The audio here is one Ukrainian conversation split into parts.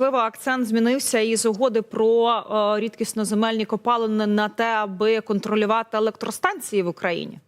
Можливо, акцент змінився із угоди про е, рідкісноземельні копалини на те, аби контролювати електростанції в Україні.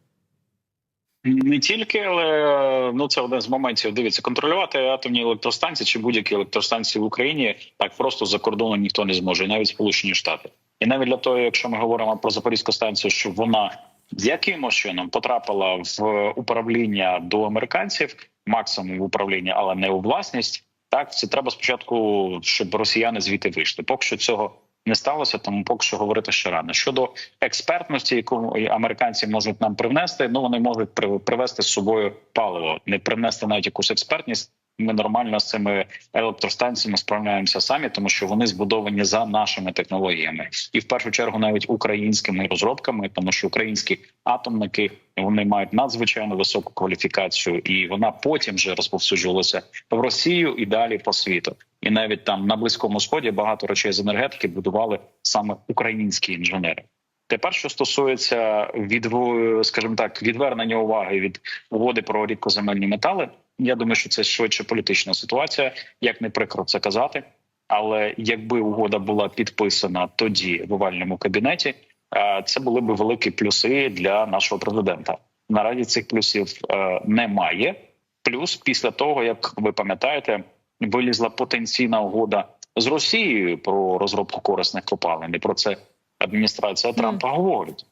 Не тільки, але ну це один з моментів. Дивіться, контролювати атомні електростанції чи будь-які електростанції в Україні так просто за кордоном ніхто не зможе, навіть Сполучені Штати. І навіть для того, якщо ми говоримо про Запорізьку станцію, щоб вона з якимось чином потрапила в управління до американців, максимум в управління, але не у власність. Так, це треба спочатку, щоб росіяни звідти вийшли. Поки що цього не сталося, тому поки що говорити ще рано. Щодо експертності, яку американці можуть нам привнести, ну вони можуть при- привезти з собою паливо, не привнести навіть якусь експертність. Ми нормально з цими електростанціями справляємося самі, тому що вони збудовані за нашими технологіями, і в першу чергу навіть українськими розробками, тому що українські атомники вони мають надзвичайно високу кваліфікацію, і вона потім вже розповсюджувалася в Росію і далі по світу. І навіть там на близькому сході багато речей з енергетики будували саме українські інженери. Тепер, що стосується відво, скажімо так, відвернення уваги від угоди про рідкоземельні метали, я думаю, що це швидше політична ситуація, як не прикро це казати. Але якби угода була підписана тоді в овальному кабінеті, е, це були б великі плюси для нашого президента. Наразі цих плюсів е, немає. Плюс після того, як ви пам'ятаєте, вилізла потенційна угода з Росією про розробку корисних копалин. І про це адміністрація Трампа говорить.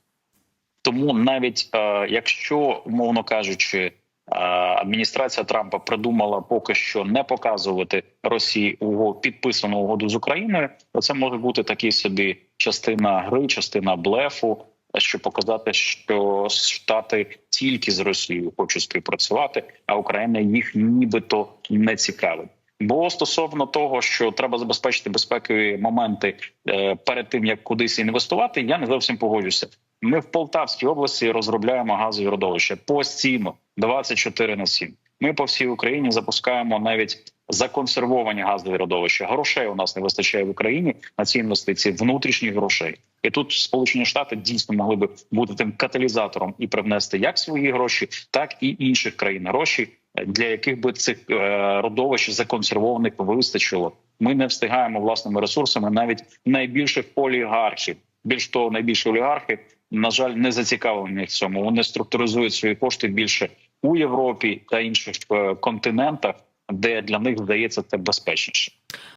Тому навіть е, якщо, умовно кажучи, адміністрація Трампа придумала поки що не показувати Росії уго- підписану угоду з Україною, то це може бути такий собі частина гри, частина блефу, щоб показати, що Штати тільки з Росією хочуть співпрацювати, а Україна їх нібито не цікавить. Бо стосовно того, що треба забезпечити безпекові моменти е, перед тим як кудись інвестувати, я не зовсім погоджуся. Ми в Полтавській області розробляємо газові родовища постійно 24 на 7. Ми по всій Україні запускаємо навіть законсервовані газові родовища. Грошей у нас не вистачає в Україні на ці інвестиції, внутрішніх грошей. І тут Сполучені Штати дійсно могли би бути тим каталізатором і привнести як свої гроші, так і інших країн гроші, для яких би цих е, родовищ законсервованих вистачило. Ми не встигаємо власними ресурсами навіть найбільших олігархів. Більш того, найбільші олігархи на жаль не зацікавлені в цьому. Вони структуризують свої кошти більше у Європі та інших е, континентах, де для них здається це безпечніше.